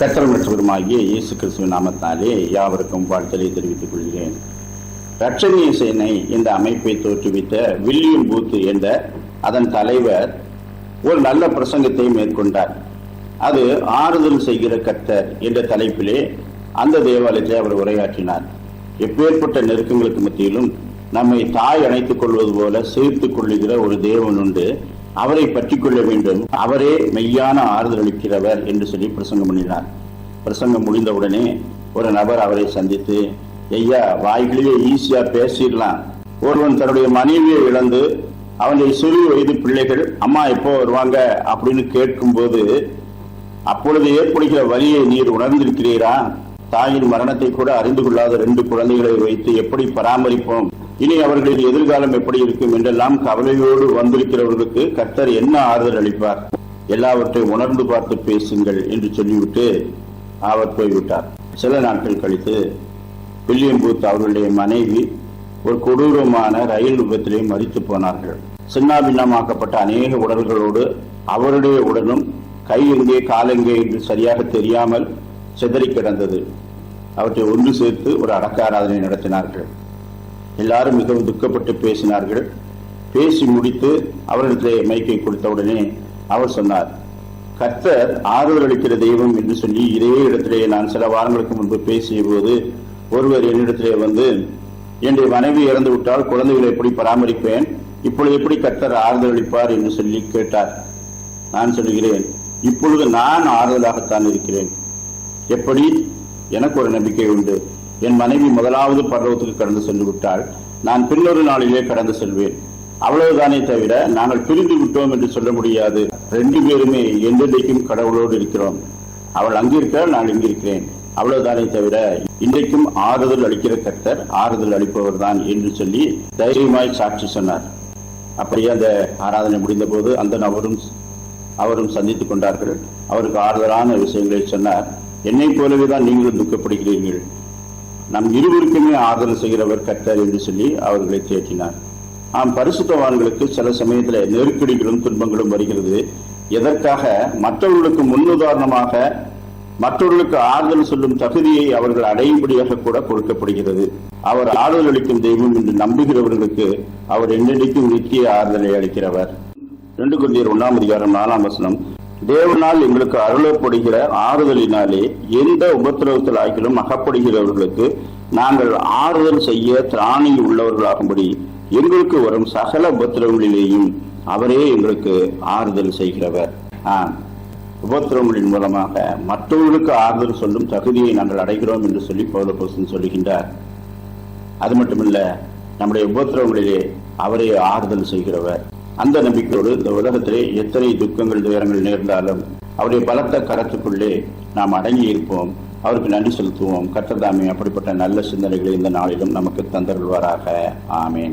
கத்தர் மற்றவருமாகிய இயேசு கிறிஸ்துவின் நாமத்தாலே யாவருக்கும் வாழ்த்தலை தெரிவித்துக் கொள்கிறேன். ரட்சணிய சேனை இந்த அமைப்பை தோற்றுவித்த வில்லியம் பூத் என்ற அதன் தலைவர் ஒரு நல்ல பிரசங்கத்தை மேற்கொண்டார். அது ஆறுதல் செய்கிற கத்தர் என்ற தலைப்பிலே அந்த தேவாலயத்தை அவர் உரையாற்றினார். எப்பேற்பட்ட நெருக்கங்களுக்கு மத்தியிலும் நம்மை தாய் அணைத்துக் கொள்வது போல சேர்த்துக் கொள்ளுகிற ஒரு தேவன் உண்டு. அவரை பற்றி கொள்ள வேண்டும். அவரே மெய்யான ஆறுதல் அளிக்கிறவர் என்று சொல்லி பிரசங்கம் பண்ணினார். பிரசங்கம் முடிந்தவுடனே ஒரு நபர் அவரை சந்தித்து ஐயா வாய்களிலே ஈஸியா பேசிடலாம். ஒருவன் தன்னுடைய மனைவியை இழந்து அவனுடைய சிறு வயது பிள்ளைகள் அம்மா எப்போ வருவாங்க? அப்படின்னு கேட்கும்போது அப்பொழுது ஏற்படுகிற வழியை நீர் உணர்ந்திருக்கிறீரா? தாயின் மரணத்தை கூட அறிந்து கொள்ளாத ரெண்டு குழந்தைகளை வைத்து எப்படி பராமரிப்போம்? இனி அவர்களின் எதிர்காலம் எப்படி இருக்கும் என்றெல்லாம் கவலையோடு வந்திருக்கிறவர்களுக்கு கர்த்தர் என்ன ஆறுதல் அளிப்பார்? எல்லாவற்றையும் உணர்ந்து பார்த்து பேசுங்கள் என்று சொல்லிவிட்டு அவர் போய்விட்டார். சில நாட்கள் கழித்து வில்லியம் பூத் அவர்களுடைய மனைவி ஒரு கொடூரமான ரயில் விபத்திலே மறித்து போனார்கள். சின்னாபின்னமாக்கப்பட்ட அநேக உடல்களோடு அவருடைய உடலும் கை எங்கே காலெங்கே என்று சரியாக தெரியாமல் சிதறி கிடந்தது. அவற்றை ஒன்று சேர்த்து ஒரு அடக்க ஆராதனை நடத்தினார்கள். எல்லாரும் மிகவும் துக்கப்பட்டு பேசினார்கள். பேசி முடித்து அவரிடத்திலே மைக்கை கொடுத்தவுடனே அவர் சொன்னார் கர்த்தர் ஆறுதல் அளிக்கிற தெய்வம் என்று சொல்லி இதே இடத்திலே நான் சில வாரங்களுக்கு முன்பு பேசிய போது ஒருவர் என்னிடத்திலே வந்து என்னுடைய மனைவி இறந்து விட்டால் குழந்தைகளை எப்படி பராமரிப்பேன்? இப்பொழுது எப்படி கர்த்தர் ஆறுதல் அளிப்பார்? என்று சொல்லி கேட்டார். நான் சொல்லுகிறேன் இப்பொழுது நான் ஆறுதலாகத்தான் இருக்கிறேன். எப்படி? எனக்கு ஒரு நம்பிக்கை உண்டு. என் மனைவி முதலாவது பருவத்துக்கு கடந்து சென்று விட்டால் நான் பின்னொரு நாளிலே கடந்து செல்வேன். அவ்வளவுதானே தவிர நாங்கள் பிரிந்து விட்டோம் என்று சொல்ல முடியாது. ரெண்டு பேருமே என்றென்றைக்கும் கடவுளோடு இருக்கிறோம். அவள் அங்கிருக்கிறாள் நான் இங்கிருக்கிறேன். அவ்வளவுதானே தவிர இன்றைக்கும் ஆறுதல் அளிக்கிற கர்த்தர் ஆறுதல் அளிப்பவர் தான் என்று சொல்லி தைரியமாய் சாட்சி சொன்னார். அப்படியே அந்த ஆராதனை முடிந்த போது அந்த நபரும் அவரும் சந்தித்துக் கொண்டார்கள். அவருக்கு ஆறுதலான விஷயங்களை சொன்னார். என்னை போலவே தான் நீங்களும் துக்கப்படுகிறீர்கள். நம் இருவருக்குமே ஆறுதல் செய்கிறவர் கர்த்தர் என்று சொல்லி அவர்களை தேற்றினார். ஆம் பரிசுத்தவான்களுக்கு சில சமயத்தில் நெருக்கடிகளும் துன்பங்களும் வருகிறது. எதற்காக? மற்றவர்களுக்கு முன்னுதாரணமாக மற்றவர்களுக்கு ஆறுதல் சொல்லும் தகுதியை அவர்கள் அடையும்படியாக கூட கொடுக்கப்படுகிறது. அவர் ஆறுதல் அளிக்கும் தெய்வம் என்று நம்புகிறவர்களுக்கு அவர் என்னென்னைக்கும் நித்திய ஆறுதலை அளிக்கிறவர். ரெண்டு கொண்டியர் ஒன்றாம் அதிகாரம் நாலாம் வசனம். தேவனால் எங்களுக்கு அருளப்படுகிற ஆறுதலினாலே எந்த உபத்திரவத்தில் ஆகிலும் அகப்படுகிறவர்களுக்கு நாங்கள் ஆறுதல் செய்ய திராணி உள்ளவர்களாகும்படி எங்களுக்கு வரும் சகல உபத்திரவங்களிலேயும் அவரே எங்களுக்கு ஆறுதல் செய்கிறவர். ஆம். உபத்திரவங்களின் மூலமாக மற்றவர்களுக்கு ஆறுதல் சொல்லும் தகுதியை நாங்கள் அடைகிறோம் என்று சொல்லி பௌலபோசன் சொல்லுகின்றார். அது மட்டுமல்ல நம்முடைய உபத்திரவங்களிலே அவரே ஆறுதல் செய்கிறவர். அந்த நம்பிக்கையோடு இந்த உலகத்திலே எத்தனை துக்கங்கள் துயரங்கள் நேர்ந்தாலும் அவருடைய பலத்த கரத்துக்குள்ளே நாம் அடங்கி இருப்போம். அவருக்கு நன்றி செலுத்துவோம். கற்றதாமே அப்படிப்பட்ட நல்ல சிந்தனைகளை இந்த நாளிலும் நமக்கு தந்தருள்வாராக. ஆமேன்.